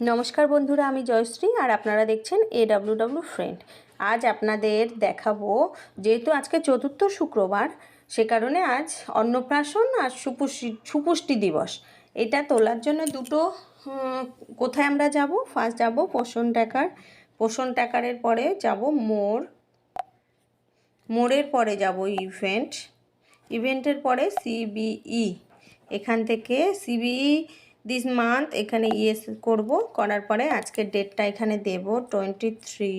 নমস্কার বন্ধুরা, আমি জয়শ্রী আর আপনারা দেখছেন এ ডাব্লিউ ফ্রেন্ড আজ আপনাদের দেখাবো, যেহেতু আজকে চতুর্থ শুক্রবার, সে কারণে আজ অন্নপ্রাশন আর সুপুষ্টি সুপুষ্টি দিবস। এটা তোলার জন্য দুটো কোথায় আমরা যাব? ফার্স্ট যাব পোষণ টাকার। পোষণ টাকারের পরে যাব মোর মোড়ের পরে যাব ইভেন্ট ইভেন্টের পরে সিবিই এখান থেকে সিবিই দিস মান্থ এখানে ইয়েস করব, করার পরে আজকের ডেটটা এখানে দেব twenty three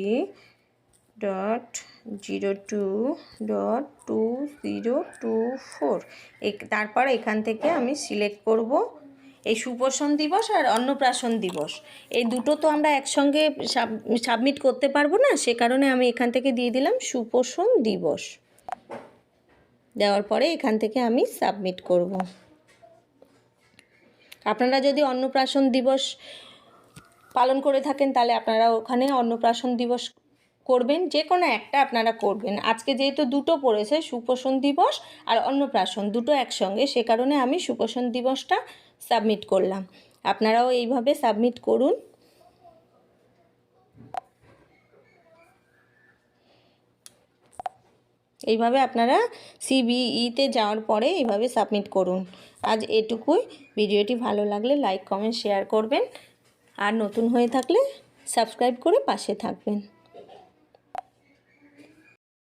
dot zero two dot two zero two four তারপর এখান থেকে আমি সিলেক্ট করব এই সুপোষণ দিবস আর অন্নপ্রাশন দিবস। এই দুটো তো আমরা একসঙ্গে সাবমিট করতে পারব না, সে কারণে আমি এখান থেকে দিয়ে দিলাম সুপোষণ দিবস। দেওয়ার পরে এখান থেকে আমি সাবমিট করব। আপনারা যদি অন্নপ্রাশন দিবস পালন করে থাকেন, তাহলে আপনারা ওখানে অন্নপ্রাশন দিবস করবেন। যে কোনো একটা আপনারা করবেন। আজকে যেহেতু দুটো পড়েছে, সুপোষণ দিবস আর অন্নপ্রাশন, দুটো একসঙ্গে, সে কারণে আমি সুপোষণ দিবসটা সাবমিট করলাম। আপনারাও এইভাবে সাবমিট করুন। এইভাবে আপনারা সিবিইতে যাওয়ার পরে এইভাবে সাবমিট করুন। আজ এটুকুই। ভিডিওটি ভালো লাগলে লাইক কমেন্ট শেয়ার করবেন। আর নতুন হয়ে থাকলে সাবস্ক্রাইব করে পাশে থাকবেন।